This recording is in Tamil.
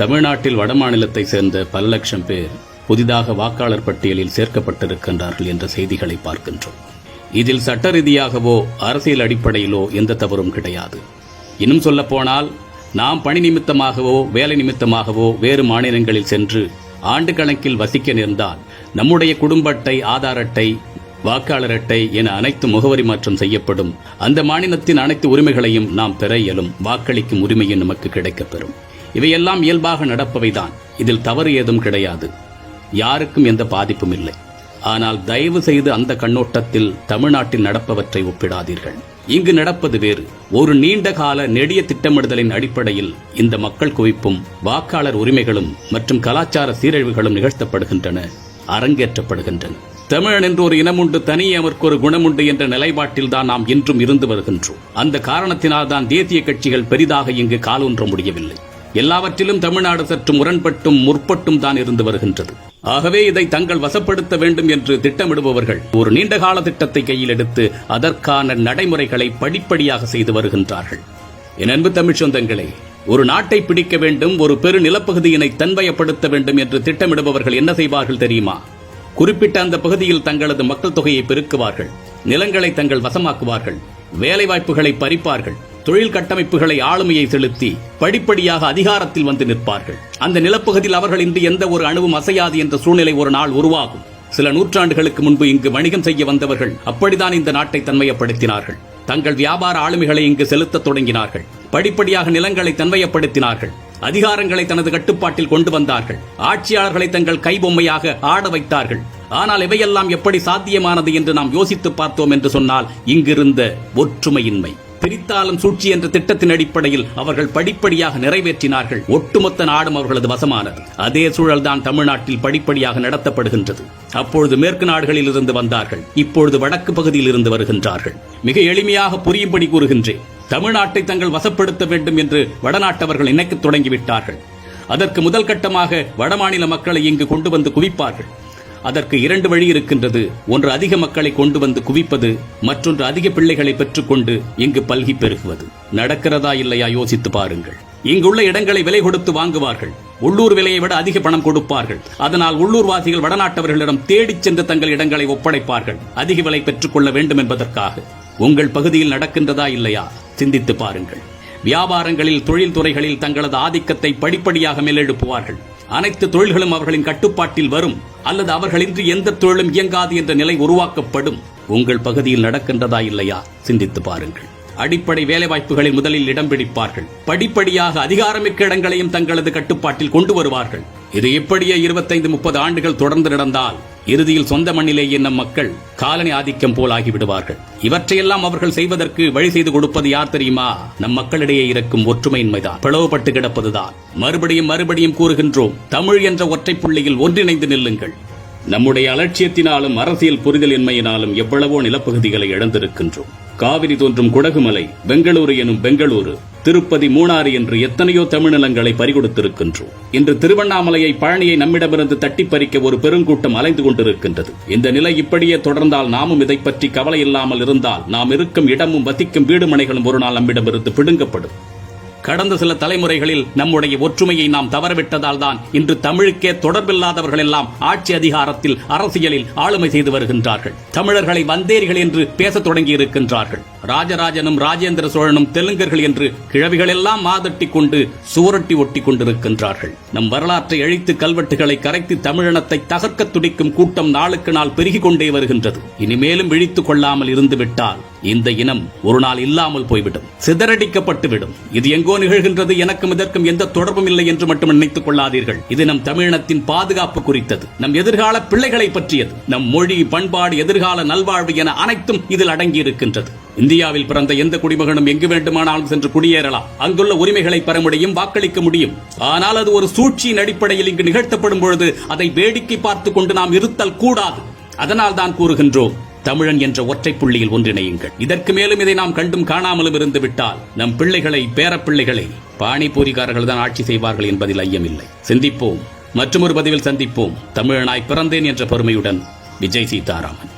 தமிழ்நாட்டில் வடமாநிலத்தை சேர்ந்த பல லட்சம் பேர் புதிதாக வாக்காளர் பட்டியலில் சேர்க்கப்பட்டிருக்கின்றார்கள் என்ற செய்திகளை பார்க்கின்றோம். இதில் சட்ட ரீதியாகவோ அரசியல் அடிப்படையிலோ எந்த தவறும் கிடையாது. இன்னும் சொல்லப்போனால் நாம் பணி நிமித்தமாகவோ வேலை நிமித்தமாகவோ வேறு மாநிலங்களில் சென்று ஆண்டு கணக்கில் வசிக்க நேர்ந்தால் நம்முடைய குடும்ப அட்டை ஆதார் அட்டை வாக்காளர் அட்டை என அனைத்து முகவரி மாற்றம் செய்யப்படும். அந்த மாநிலத்தின் அனைத்து உரிமைகளையும் நாம் பெற இயலும். வாக்களிக்கும் உரிமையும் நமக்கு கிடைக்கப்பெறும். இவையெல்லாம் இயல்பாக நடப்பவைதான். இதில் தவறு ஏதும் கிடையாது. யாருக்கும் எந்த பாதிப்பும் இல்லை. ஆனால் தயவு செய்து அந்த கண்ணோட்டத்தில் தமிழ்நாட்டில் நடப்பவற்றை ஒப்பிடாதீர்கள். இங்கு நடப்பது வேறு. ஒரு நீண்ட கால நெடிய திட்டமிடுதலின் அடிப்படையில் இந்த மக்கள் குவிப்பும் வாக்காளர் உரிமைகளும் மற்றும் கலாச்சார சீரழிவுகளும் நிகழ்த்தப்படுகின்றன அரங்கேற்றப்படுகின்றன. தமிழன் என்று ஒரு இனமுண்டு தனியே அவருக்கு ஒரு குணமுண்டு என்ற நிலைப்பாட்டில் தான் நாம் இன்றும் இருந்து வருகின்றோம். அந்த காரணத்தினால் தான் தேசிய கட்சிகள் பெரிதாக இங்கு காலூன்ற முடியவில்லை. எல்லாவற்றிலும் தமிழ்நாடு சற்று முரண்பட்டும் முற்பட்டும் தான் இருந்து வருகின்றது. ஆகவே இதை தங்கள் வசப்படுத்த வேண்டும் என்று திட்டமிடுபவர்கள் ஒரு நீண்டகால திட்டத்தை கையில் எடுத்து அதற்கான நடைமுறைகளை படிப்படியாக செய்து வருகின்றார்கள். என் அன்பு தமிழ் சொந்தங்களே ஒரு நாட்டை பிடிக்க வேண்டும் ஒரு பெரு நிலப்பகுதியினை தன்வயப்படுத்த வேண்டும் என்று திட்டமிடுபவர்கள் என்ன செய்வார்கள் தெரியுமா? குறிப்பிட்ட அந்த பகுதியில் தங்களது மக்கள் தொகையை பெருக்குவார்கள் நிலங்களை தங்கள் வசமாக்குவார்கள் வேலைவாய்ப்புகளை பறிப்பார்கள் தொழில் கட்டமைப்புகளை ஆளுமையை செலுத்தி படிப்படியாக அதிகாரத்தில் வந்து நிற்பார்கள். அந்த நிலப்பகுதியில் அவர்கள் இன்று எந்த ஒரு அணுவும் அசையாது என்ற சூழ்நிலை ஒரு நாள் உருவாகும். சில நூற்றாண்டுகளுக்கு முன்பு இங்கு வணிகம் செய்ய வந்தவர்கள் அப்படித்தான் இந்த நாட்டை தன்மையப்படுத்தினார்கள். தங்கள் வியாபார ஆளுமைகளை இங்கு செலுத்தத் தொடங்கினார்கள். படிப்படியாக நிலங்களை தன்மையப்படுத்தினார்கள். அதிகாரங்களை தனது கட்டுப்பாட்டில் கொண்டு வந்தார்கள். ஆட்சியாளர்களை தங்கள் கைபொம்மையாக ஆட வைத்தார்கள். ஆனால் இவையெல்லாம் எப்படி சாத்தியமானது என்று நாம் யோசித்து பார்த்தோம் என்று சொன்னால் இங்கிருந்த ஒற்றுமையின்மை. பிரித்தாலும் சூழ்ச்சி என்ற திட்டத்தின் அடிப்படையில் அவர்கள் படிப்படியாக நிறைவேற்றினார்கள். ஒட்டுமொத்த நாடும் அவர்களது வசமானது. அதே சூழல்தான் தமிழ்நாட்டில் படிப்படியாக நடத்தப்படுகின்றது. அப்பொழுது மேற்கு நாடுகளில் இருந்து வந்தார்கள். இப்பொழுது வடக்கு பகுதியில் இருந்து வருகின்றார்கள். மிக எளிமையாக புரியும்படி கூறுகின்றேன். தமிழ்நாட்டை தங்கள் வசப்படுத்த வேண்டும் என்று வடநாட்டவர்கள் நினைக்க தொடங்கிவிட்டார்கள். அதற்கு முதல் கட்டமாக வடமாநில மக்களை இங்கு கொண்டு வந்து குவிப்பார்கள். அதற்கு இரண்டு வழி இருக்கின்றது. ஒன்று அதிக மக்களை கொண்டு வந்து குவிப்பது மற்றொன்று அதிக பிள்ளைகளை பெற்றுக்கொண்டு இங்கு பல்கி பெருகுவது. நடக்கிறதா இல்லையா யோசித்து பாருங்கள். இங்குள்ள இடங்களை விலை கொடுத்து வாங்குவார்கள். உள்ளூர் விலையை விட அதிக பணம் கொடுப்பார்கள். அதனால் உள்ளூர்வாசிகள் வடநாட்டவர்களிடம் தேடிச் சென்று தங்கள் இடங்களை ஒப்படைப்பார்கள். அதிக விலை பெற்றுக்கொள்ள வேண்டும் என்பதற்காக. உங்கள் பகுதியில் நடக்கின்றதா இல்லையா? சிந்தித்து பாருங்கள். வியாபாரங்களில் தொழில்துறைகளில் தங்களது ஆதிக்கத்தை படிப்படியாக மேலெழுப்புவார்கள். அனைத்து தொழில்களும் அவர்களின் கட்டுப்பாட்டில் வரும் அல்லது அவர்களின்றி எந்த தொழிலும் இயங்காது என்ற நிலை உருவாக்கப்படும். உங்கள் பகுதியில் நடக்கின்றதா இல்லையா? சிந்தித்து பாருங்கள். அடிப்படை வேலைவாய்ப்புகளில் முதலில் இடம் பிடிப்பார்கள். படிப்படியாக அதிகாரமிக்க இடங்களையும் தங்களது கட்டுப்பாட்டில் கொண்டு வருவார்கள். இது இப்படியே இருபத்தைந்து முப்பது ஆண்டுகள் தொடர்ந்து நடந்தால் இறுதியில் சொந்த மண்ணிலேயே நம் மக்கள் காலனி ஆதிக்கம் போல் ஆகிவிடுவார்கள். இவற்றையெல்லாம் அவர்கள் செய்வதற்கு வழி செய்து கொடுப்பது யார் தெரியுமா? நம் மக்களிடையே இருக்கும் ஒற்றுமையின்மைதான். பிளவுபட்டு கிடப்பதுதான். மறுபடியும் மறுபடியும் கூறுகின்றோம் தமிழ் என்ற ஒற்றை புள்ளியில் ஒன்றிணைந்து நில்லுங்கள். நம்முடைய அலட்சியத்தினாலும் அரசியல் புரிதலின்மையினாலும் எவ்வளவோ நிலப்பகுதிகளை இழந்திருக்கின்றோம். காவிரி தோன்றும் குடகுமலை பெங்களூரு எனும் பெங்களூரு திருப்பதி மூணாறு என்று எத்தனையோ தமிழ்நிலங்களை பறிகொடுத்திருக்கின்றோம். இன்று திருவண்ணாமலையை பழனியை நம்மிடமிருந்து தட்டி பறிக்க ஒரு பெருங்கூட்டம் அலைந்து கொண்டிருக்கின்றது. இந்த நிலை இப்படியே தொடர்ந்தால் நாமும் இதை பற்றி கவலை இல்லாமல் இருந்தால் நாம் இருக்கும் இடமும் வசிக்கும் வீடுமனைகளும் ஒரு நாள் நம்மிடமிருந்து பிடுங்கப்படும். கடந்த சில தலைமுறைகளில் நம்முடைய ஒற்றுமையை நாம் தவறவிட்டதால் தான் இன்று தமிழுக்கே தொடர்பில்லாதவர்கள் எல்லாம் ஆட்சி அதிகாரத்தில் அரசியலில் ஆளுமை செய்து வருகின்றார்கள். தமிழர்களை வந்தேரிகள் என்று பேசத் தொடங்கி இருக்கின்றார்கள் ராஜராஜனும் ராஜேந்திர சோழனும் தெலுங்கர்கள் என்று கிழவிகள் எல்லாம் மாதட்டி கொண்டு சுவரட்டி ஒட்டி கொண்டிருக்கின்றார்கள். நம் வரலாற்றை அழித்து கல்வெட்டுகளை கரைத்து தமிழினத்தை தகர்க்க துடிக்கும் கூட்டம் நாளுக்கு நாள் பெருகிக் கொண்டே வருகின்றது. இனிமேலும் விழித்துக் கொள்ளாமல் இருந்துவிட்டால் இந்த இனம் ஒரு நாள் இல்லாமல் போய்விடும். சிதறடிக்கப்பட்டுவிடும். இது எங்கோ நிகழ்கின்றது. எனக்கும் இதற்கும் எந்த தொடர்பும் இல்லை என்று மட்டும் நினைத்துக் கொள்ளாதீர்கள். இது நம் தமிழினத்தின் பாதுகாப்பு குறித்தது. நம் எதிர்கால பிள்ளைகளை பற்றியது. நம் மொழி பண்பாடு எதிர்கால நல்வாழ்வு என அனைத்தும் இதில் அடங்கியிருக்கின்றது. இந்தியாவில் பிறந்த எந்த குடிமகனும் எங்கு வேண்டுமானாலும் சென்று குடியேறலாம். அங்குள்ள உரிமைகளை பெற முடியும் வாக்களிக்க முடியும். ஆனால் அது ஒரு சூழ்ச்சியின் அடிப்படையில் இங்கு நிகழ்த்தப்படும் பொழுது அதை வேடிக்கை பார்த்துக் கொண்டு நாம் இருத்தல் கூடாது. அதனால் தான் கூறுகின்றோம் தமிழன் என்ற ஒற்றை புள்ளியில் ஒன்றிணையுங்கள். இதற்கு மேலும் இதை நாம் கண்டும் காணாமலும் இருந்து விட்டால் நம் பிள்ளைகளை பேரப்பிள்ளைகளை பானிபூரிகாரர்கள் தான் ஆட்சி செய்வார்கள் என்பதில் ஐயமில்லை. சிந்திப்போம். மற்றொரு பதிவில் சந்திப்போம். தமிழனாய் பிறந்தேன் என்ற பெருமையுடன் விஜய் சீதாராமன்.